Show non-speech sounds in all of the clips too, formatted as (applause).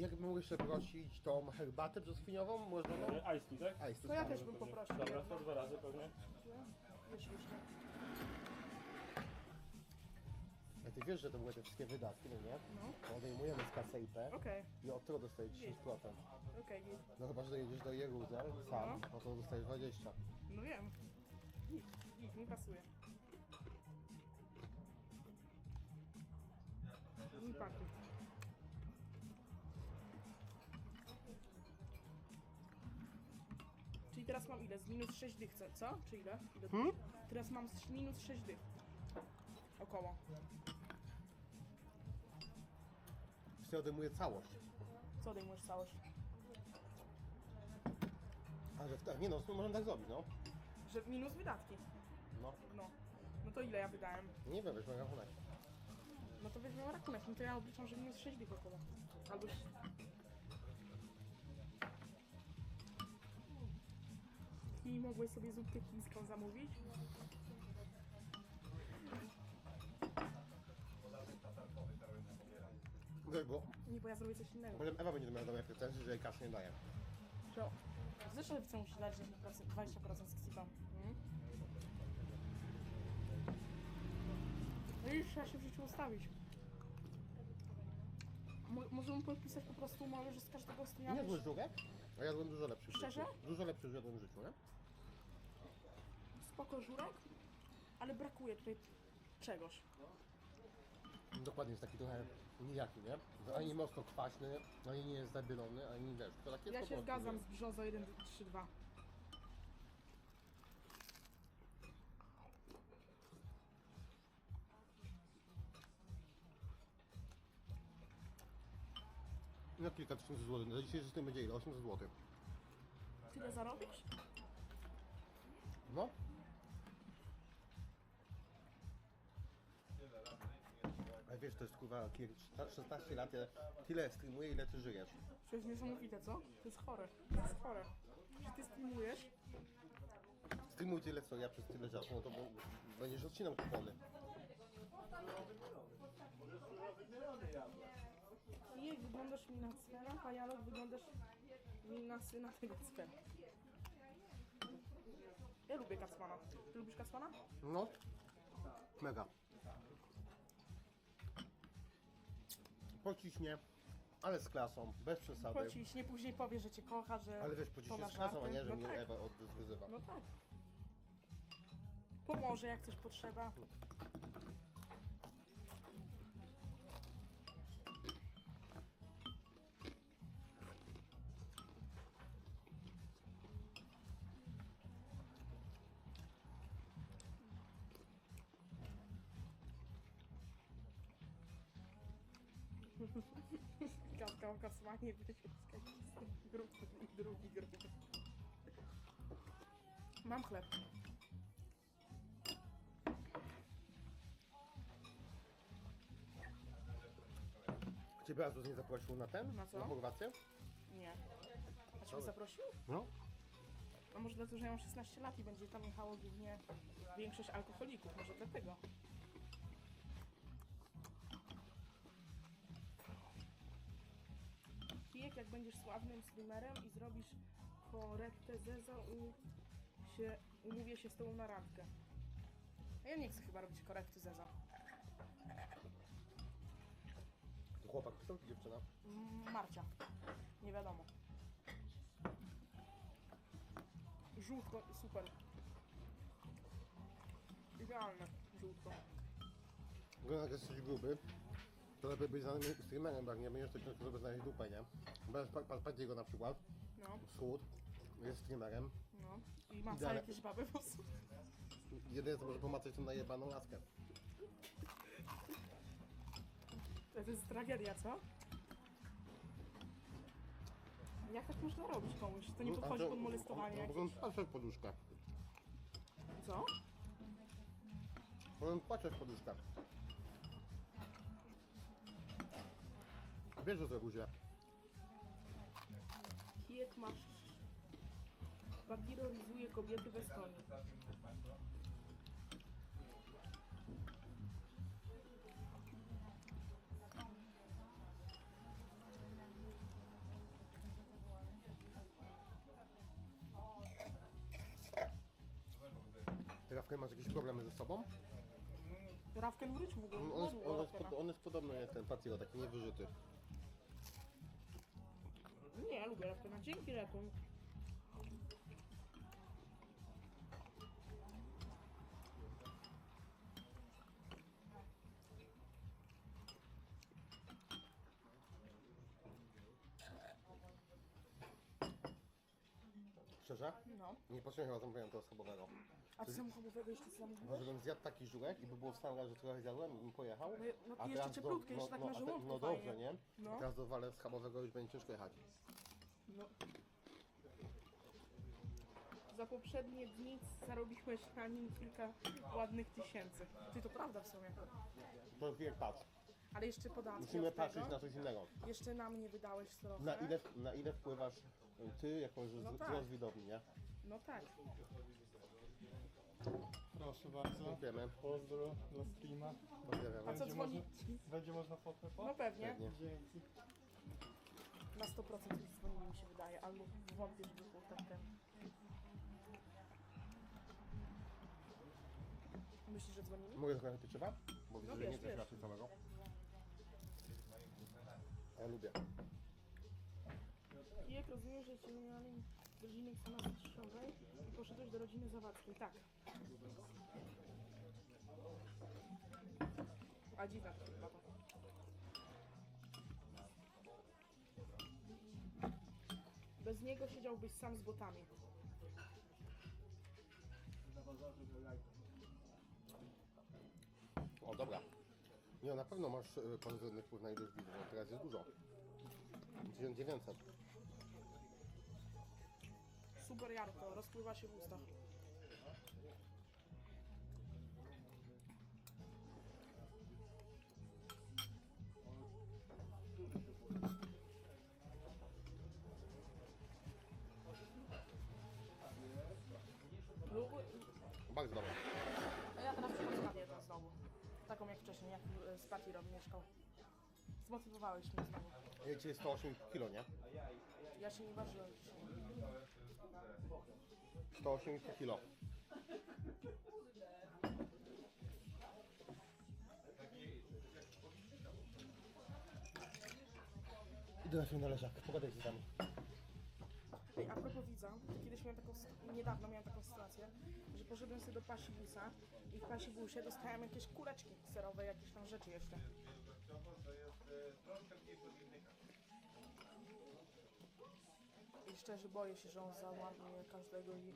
Jak mogę jeszcze prosić tą herbatę brzoskwiniową, można no? E, Ice tea, tak? Ice To ja tea. też bym poprosił. Dobra, to dwa razy pewnie. Oczywiście. A ty wiesz, że to były te wszystkie wydatki, no nie? No. Odejmujemy z KCIP Okej, i od tego dostajesz 10%. okej, git. No chyba, że dojedziesz do Jeruzel sam, no to dostajesz 20. No wiem. Git, git, mi pasuje. Mi pachnie. Teraz mam ile? Z minus 6 dych, co- co? Czy ile? ile Hmm? Teraz mam z minus 6 dych. Około. Się odejmuje całość. Co odejmujesz całość? Ale w nie no, możemy tak zrobić, no. Że minus wydatki. No, No. No to ile ja wydałem? nie wiem, weźmy rachunek. No to weźmiemy rachunek, no to ja obliczam, że minus 6 dych około. Albo... I mogłeś sobie zupkę chińską zamówić? Bo Nie, bo ja zrobię coś innego. potem Ewa będzie miała do mnie pretensje, że jej kasy nie daje. Że... Zresztą chcę musi dać 10%, 20% z ksipa. Mhm. No i trzeba się w życiu ustawić. Mo- możemy podpisać po prostu umowę, że z każdego Nie stnia... jadłeś żurek? A jadłem dużo lepszy w Szczerze? Dużo lepszy niż jadłem w życiu, nie? Spoko żurek, ale brakuje tutaj czegoś. Dokładnie jest taki trochę nijaki, nie? Że Ani mocno kwaśny, ani nie jest zabylony, ani wiesz, to takie Ja po się prostu, zgadzam nie? z brzozo 1, 3, 2. No kilka tysięcy złotych. Za dzisiejszy system będzie ile? 800 złotych. Tyle zarobisz? No. Ale wiesz, to jest kurwa kier- 16 lat, ja tyle streamuję, ile ty żyjesz. To jest niesamowite, co? To jest chore. To jest chore. Że ty streamujesz, Streamuj tyle co ja przez tyle czasu, no to bo- będziesz odcinał kupony. kijek wyglądasz mi na cwera, pajalok wyglądasz mi na syna tego cwera. Ja lubię kacmana. Ty lubisz kacmana? No. Mega. Pociśnie, ale z klasą, bez przesady. Pociśnie, później powie, że cię kocha, że Ale wiesz, pociśnie z klasą, a nie, że no mnie tak. Ewa od- wyzywa. No tak. Pomoże jak coś potrzeba. Kasmanie wyciskać gruby i drugi gruby. Mam chleb. Ciebie Azus nie zaprosił na ten? Na co? Na Chorwację? Nie. A cię zaprosił? No. A może dlatego, że ja mam 16 lat i będzie tam jechało głównie większość alkoholików. Może dlatego. Jak będziesz sławnym streamerem i zrobisz korektę Zezo, u się, umówię się z tobą na randkę. A ja nie chcę chyba robić korekty Zezo. To chłopak pisał czy dziewczyna? Mm, Marcia. Nie wiadomo. Żółtko, super. Idealne, żółtko. Bo jak jesteś gruby, to lepiej być znanym streamerem, jak nie będziesz, ciężko sobie znaleźć dupę, nie? Bez Patiego na przykład, No, wschód, jest streamerem. no. I ma Idealne. jakieś baby po prostu. Jedyne co może pomacać to najebaną laskę. To jest tragedia, co? Jak tak można robić komuś? To nie No, podchodzi pod molestowanie jakieś. Mogą patrzeć w poduszkę. Co? Mogą patrzeć w poduszkę. Wiesz, że zrobił źle. Kijek masz. Wagirorizuje kobiety bez koni. Rafkę masz jakieś problemy ze sobą? Rawkę w w ogóle. On jest, on, jest, on jest podobny jak ten pacjent, taki niewyżyty. Nie, ja lubię Rawkena. Dzięki Rekun. Szczerze? No. Nie potrzebuję chyba zamówienia tego schabowego. A ty samochodowego jeszcze co Bo zamówiłeś? żebym zjadł taki żurek i by było w sam raz, że trochę zjadłem i bym pojechał. No, no A i jeszcze cieplutkie, jeszcze tak no, na a te- żołądku No fajnie. dobrze, nie? No. A teraz do wale schabowego już będzie ciężko jechać. No. Za poprzednie dni zarobiłeś na nim kilka ładnych tysięcy. Ty to prawda w sumie. To jest jak patrz. Ale jeszcze podatki Musimy od patrzeć tego. na coś innego. Jeszcze na mnie wydałeś trochę. Na ile, na ile wpływasz y, ty jako z, No z tak. rozwidowni, nie? No tak. Proszę bardzo. Dziękujemy. Pozdro dla streama. A co Będzie dzwoni? Będzie można fotę po? No pewnie. Pewnie. Dzięki. Na 100% już dzwonili mi się wydaje. Albo wątpię, żeby był tak ten. Myślisz, że dzwonili? Mogę trochę pieczywa? Bo widzę, No że nie wiesz, chcesz wiesz. raczej całego. A Ja lubię. Kijek, rozumiem, że cię mieli z rodziny Strzowej i poszedłeś do rodziny Zawadzkiej. Tak. A dziwna Bez niego siedziałbyś sam z botami. O, dobra. Nie, na pewno masz y, pozytywny wpływ na ilość widzów, bo teraz jest dużo. 1900. Super jarko, rozpływa się w ustach. Taką jak z Pati robił mieszkał. Zmotywowałeś mnie znowu. Ja jest 108 kg, nie? Ja się nie ważyłem dzisiaj. 108 kg. Idę na chwilę na leżak, pogadaj z nami. Ej, a propos widza, kiedyś miałem taką, niedawno miałem taką sytuację, że poszedłem sobie do pasi busa i w pasi busie dostałem jakieś kuleczki serowe, jakieś tam rzeczy jeszcze. I szczerze boję się, że on załamie każdego i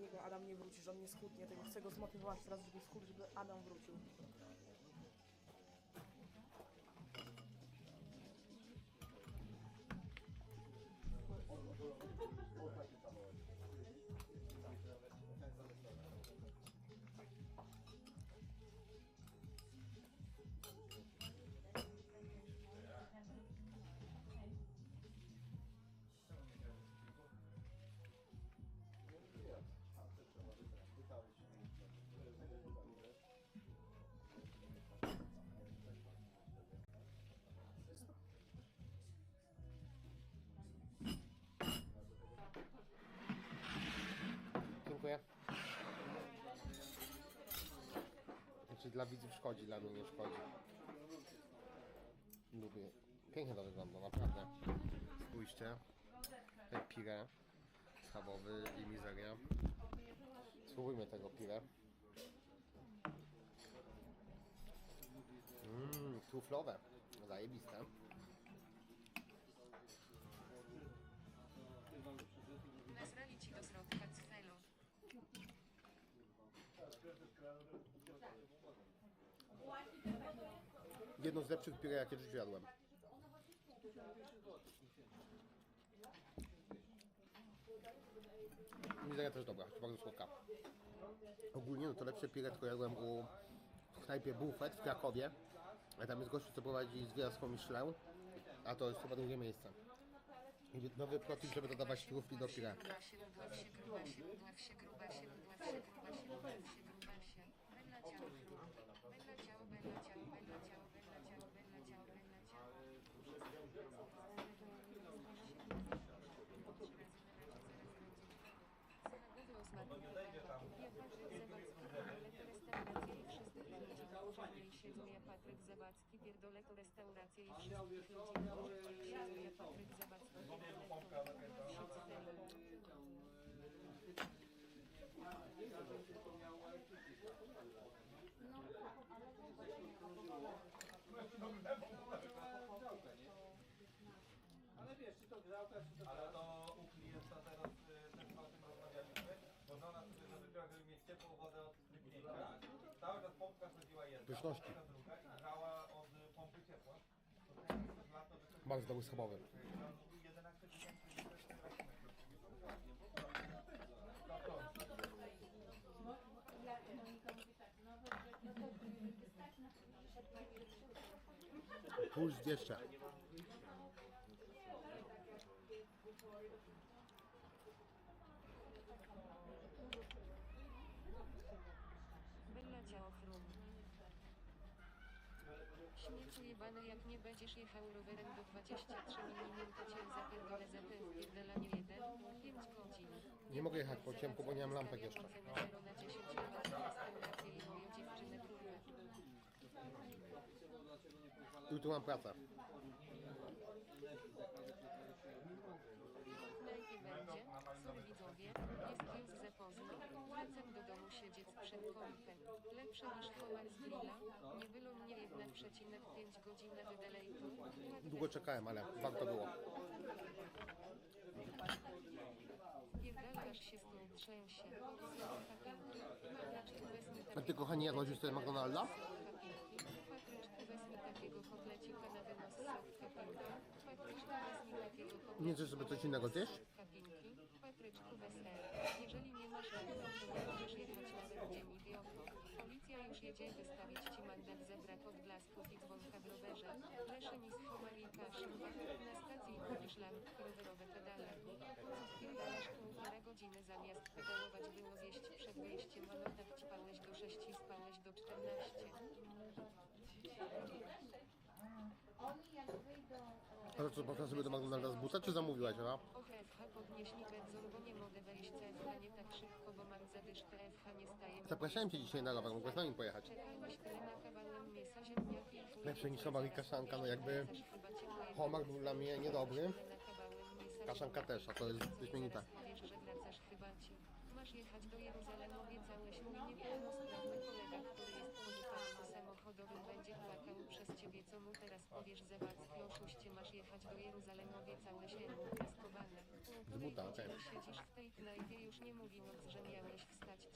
niego Adam nie wróci, że on nie skutnie, tego chcę go zmotywować teraz, żeby skut, żeby Adam wrócił. Dla widzów szkodzi, dla mnie nie szkodzi. Lubię. Pięknie to wygląda, naprawdę. Spójrzcie. Ten pire schabowy i mizeria. Spróbujmy tego pire. Mmm, truflowe. Zajebiste. Jedno z lepszych pire, jakie w życiu jadłem. Mizeria też dobra, bardzo słodka. Ogólnie no to lepsze pire, tylko jadłem u w knajpie Buffet w Krakowie. A tam jest gościu, co prowadzi zwiastwo Michelin, a to jest chyba drugie miejsce. Nowy protip, żeby dodawać trufli do pire. Udław się, udław się, grubaw się, udław się, grubaw się, udław się, grubaw się, udław się, grubaw się. Będę ciało, będę ciało, będę ciało, będę ciało, będę ciało, będę ciało, będę ciało. Zaraz, zaraz, zaraz. Ja patrzę, zobacz. Siedzuje Patryk Zabacki, pierdolę to restaurację i wszystkich ludzi. Siedzuje Patryk Zabacki, pierdolę to. Siedzę. Ale to u klienta teraz y, też o tym rozmawialiśmy, bo żona sobie zażyczyła, żeby mieć ciepłą wodę od stryknięcia. Cały czas pompka chodziła jedna, Pyszności. pompka druga i grała od y, pompy ciepła. To przez lato wyszło Bardzo dobry schabowy. 11 tysięcy Puls jeszcze. Jak nie będziesz jechał rowerem do 23 mm to cię zapierdolę za te wpierdalanie 1, 5 godzin. Nie mogę jechać po ciemku, bo nie mam lampek jeszcze. Zero na 10 lat restaurację i moją dziewczynę kurwę. Jutro mam pracę. Najpierw będzie, są widzowie, jest już za pozdro, wracam do domu siedzieć przed kompem. Lepsze niż homar z grilla, nie było mnie przecinek 5 godzin na wydalejku. Długo czekałem, ale warto było. Pierdalasz się z trzęsie. Wezmę A ty kochani jadłaś już sobie McDonalda? Patryczku wezmę takiego kotlecika na wynos sotka pinka. Patryczku wezmę takiego kotlecika Nie chcesz sobie coś innego zjeść? Kapinki, Patryczku weser. Jeżeli nie masz to nie możesz jechać dzień idioto. Policja już jedzie wystawić ci mandat za brak i dzwonka w rowerze. Leszyni z Homarika, Szymba. Na stacji lampki rowerowe pedale. Pierdalasz półtora godziny zamiast pedalować było zjeść przed wyjściem, a no tak ćpałeś do 6 i spałeś do 14. Ale co, poszła sobie do McDonalda z buta, czy zamówiłaś, no? Och FH podnieśli bedzą, bo nie mogę wejść nie tak szybko, bo mam zadyszkę FH nie staje Zapraszałem cię dzisiaj na rower, mogłaś z nami pojechać. Czekałeś tyle na kawałem mięsa. Lepsze niż homar i kaszanka, no jakby homar był dla mnie niedobry, kaszanka też, a to jest wyśmienita. Wracasz chyba ci. Masz jechać do obiecałeś mój niepełnosprawny kolega, który jest samochodowym, będzie płakał przez ciebie, co mu teraz powiesz, oszuście, masz jechać do obiecałeś jemu, kaskowane. Z buta, okej. Siedzisz w tej knajpie już nie mówiąc, że miałeś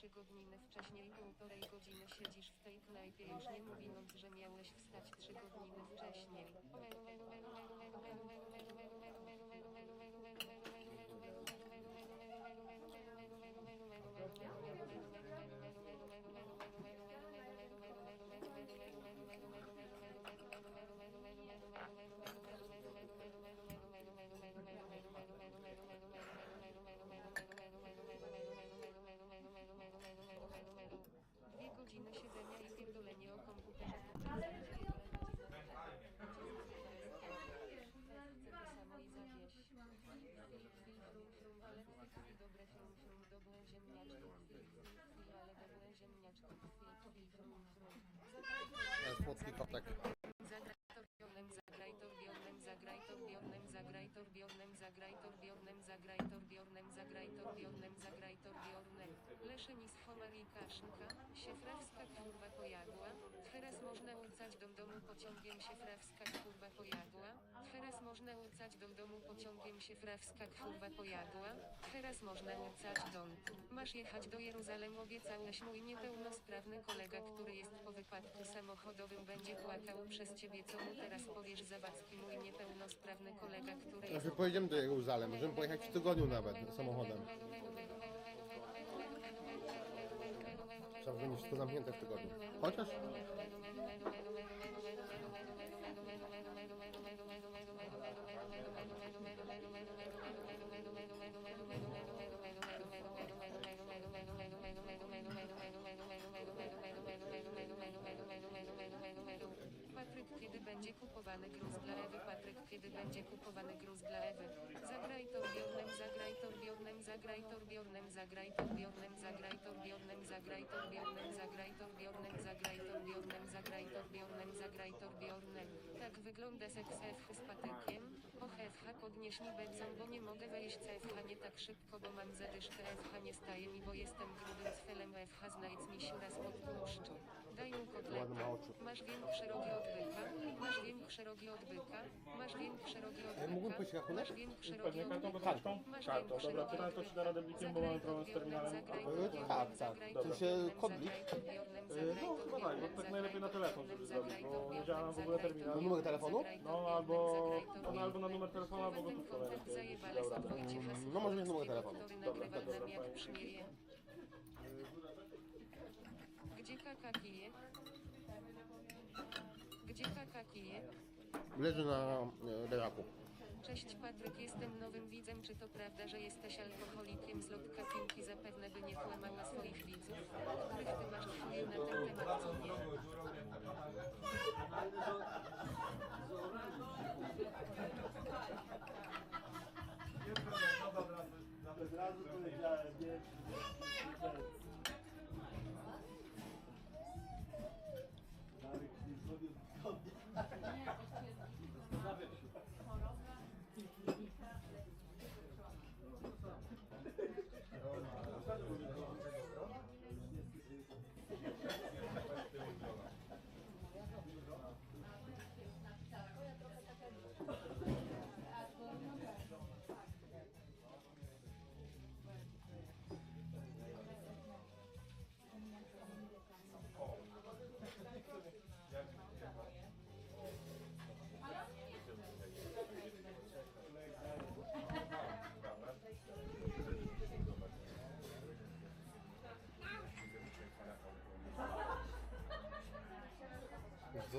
trzy godziny wcześniej, półtorej godziny siedzisz w tej knajpie już nie mówiąc, że miałeś wstać trzy godziny wcześniej. Dwie godziny siedzenia i pierdolenie o komputerze. Chcę to samo i zawieść. Chwil, chwil, chrum, chrum, ale chwil, dobre chrum, chrum, dobre ziemniaczki, chwil, chwil, chwil, ale dobre ziemniaczki, chwil, chwil, chrum, chrum. To jest słodki kotek. Zagraj torbionem, zagraj torbionem, zagraj torbionem, zagraj torbionem, zagraj torbionem, zagraj torbionem, zagraj torbionem, zagraj torbionem. Leszyni z Homari Kaszynka, siefrawska kurwa pojadła. Teraz można ucać do domu pociągiem siefrawska kurwa można ucać do domu pociągiem siefrawska kurwa pojadła. Teraz można ucać dom. Masz jechać do Jeruzalem, obiecałeś mój niepełnosprawny kolega, który jest po wypadku samochodowym, będzie płakał przez ciebie, co mu teraz powiesz, Zawadzki, mój niepełnosprawny kolega, który jest... się pojedziemy do Jeruzalem, możemy pojechać w tygodniu nawet samochodem. Trzeba będzie wszystko zamknięte w tygodniu. Chociaż będzie kupowany gruz dla Ewy Patryk kiedy będzie kupowany gruz dla Ewy Zagraj torbionem, zagraj torbionem, zagraj torbionem, zagraj torbionem, zagraj torbionem, zagraj torbionem, zagraj torbionem, zagraj torbionem, zagraj torbionem, zagraj torbionem. Tak wygląda seks FH z patykiem. Och FH podnieś mi bedzą, bo nie mogę wejść FH nie tak szybko, bo mam zadyszkę FH nie staje mi, bo jestem grubym cfelem FH znajdź mi siura spod tłuszczu dają kotleta. Masz więk szeroki od. Masz więk szeroki od. Masz. Mógłbym pójść rachunek? Masz więk. Kartą. Kartą. Dobra, to na tak, tak. to się da radę blikiem, bo mamy problem z terminalem. Tak, tak. To się kodlik. No chyba tak, bo tak najlepiej na telefon żeby zrobić, bo nie działa w ogóle terminal. Na numer telefonu? No albo, no, albo na numer telefonu, albo gotówkę. Mm, no może mieć numer telefonu. Dobra, dobra kaka kije? Gdzie kaka kije? Leży na e, leżaku. Cześć Patryk, jestem nowym widzem. Czy to prawda, że jesteś alkoholikiem z lotka piłki? Zapewne by nie kłamała swoich widzów, których ty masz chwilę na ten temat, co nie?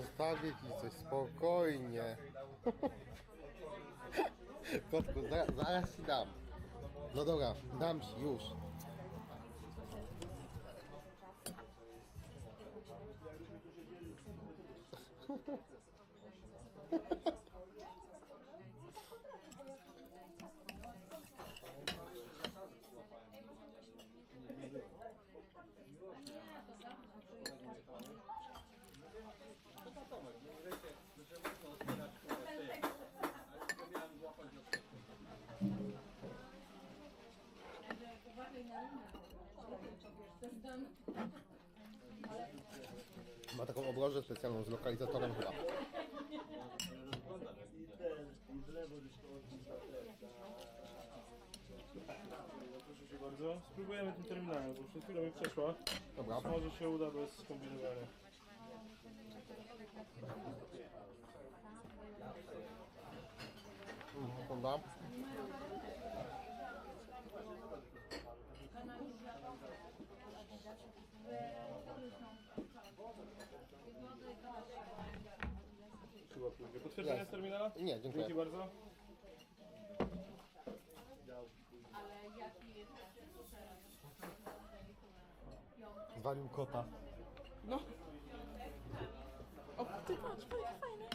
Zostawię ci coś spokojnie. (laughs) Kotku, za, zaraz ci dam. No dobra, dam ci już. (laughs) Ma taką obrożę specjalną z lokalizatorem chyba. I ten, i w lewo gdzieś koło No, Proszę się bardzo. Spróbujemy tym terminalem, bo przed chwilą mi przeszła. Dobra. Może się uda bez skombinowania. Pójdzie. Potwierdzenie Jest. z terminala? Nie, dziękuję. Dzięki bardzo. Zwalił kota. No. Ty patrz, fajne, fajne.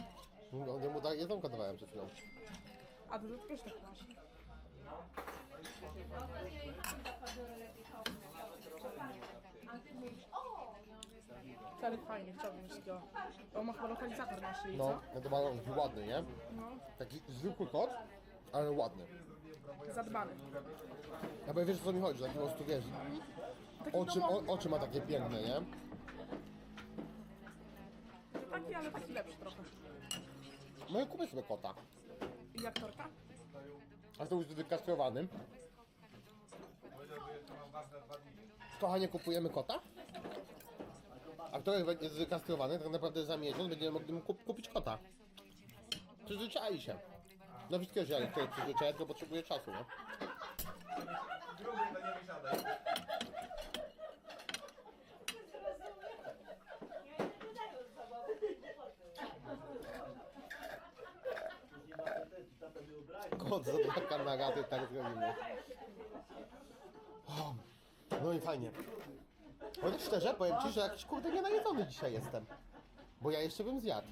No, nie mu da, jedzonko dawałem przed chwilą. A ty też tak masz. Stary fajnie, chciałbym takiego. On ma chyba lokalizator na szyi, No, co? no to bardzo ładny, nie? No, Taki zwykły kot, ale ładny. zadbany. Ja bo wiesz o co mi chodzi, że po prostu wiesz, Taki domowy. o, oczy ma takie piękne, nie? Taki, ale taki lepszy trochę. No i kupię sobie kota. I jak torta? A to już wykastrowany. Kochanie, kupujemy kota? A który jest wykastrowany, tak naprawdę za miesiąc będziemy mogli mu kup, kupić kota. Przyzwyczai się. No wszystkiego się, ale kto przyzwyczaja, tylko potrzebuje czasu, nie? Gruby to nie wysiadaj. Nie ma pretensji, tata nie Kot zabraka na gaty, tak zrobimy. No i fajnie. Chociaż szczerze, powiem Ci, że jakiś kurde nienajedzony dzisiaj jestem. Bo ja jeszcze bym zjadł.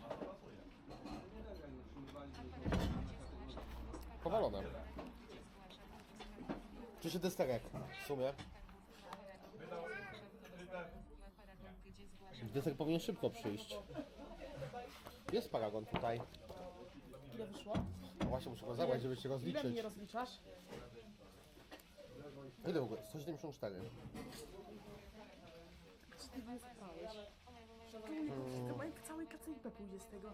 powalone. Czy się desterek w sumie? Deser powinien szybko przyjść. Jest paragon tutaj. Ile wyszło? Właśnie muszę go zabrać, żeby się Ile mnie rozliczyć. rozliczasz? Ile w ogóle? 174. Co ty wyspałeś? Chyba jak całej KCIP pójdzie z tego.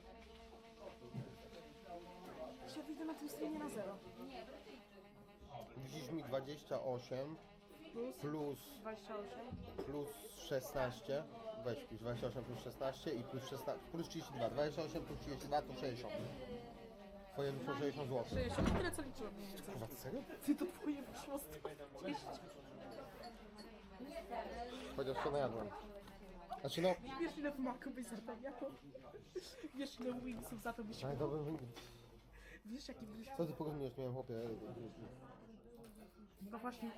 Ja widzę na tym stronie na zero. Widzisz mi 28 Plus plus, 28. plus 16. Weź pisz 28 plus 16 i plus 16, plus 32. 28 plus 32 to 60. Twoje wyszło 60 zł. 60. Tyle co liczyłem mniej więcej. Serio? Ty to twoje wyszło 120. Chociaż się najadłem. Znaczy no, Wiesz ile w maku byś zarabiał? Wiesz ile wingsów za to byś to bym... Wiesz jaki byś... Co ty porozumiesz, miałem chłopie? No właśnie,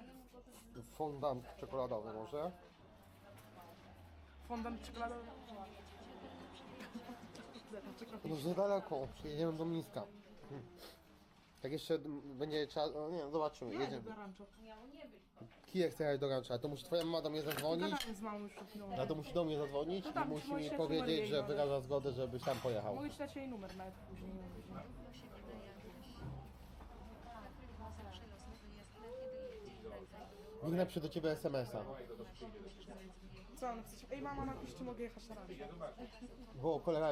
Fondant czekoladowy może? fondant czekoladowy. No za daleko, przyjedziemy do Mińska. Hmm. Jak jeszcze będzie trzeba, no nie zobaczymy, Nie, jedziemy. do rancho. Kijek chce jechać do Rancza, to musi twoja mama do mnie zadzwonić, z mamą już przed chwilą. a to musi do mnie zadzwonić No i tak, musi mi powiedzieć, numer że jej, no. wyraża zgodę, żebyś tam pojechał. Mogę ci dać jej numer nawet później. się wydaje, że zawsze losny wyjazd na kiedy jedzie i Niech napisze do ciebie SMS-a, Co on chce? Ej mama napisz czy mogę jechać na rancho. bo kolega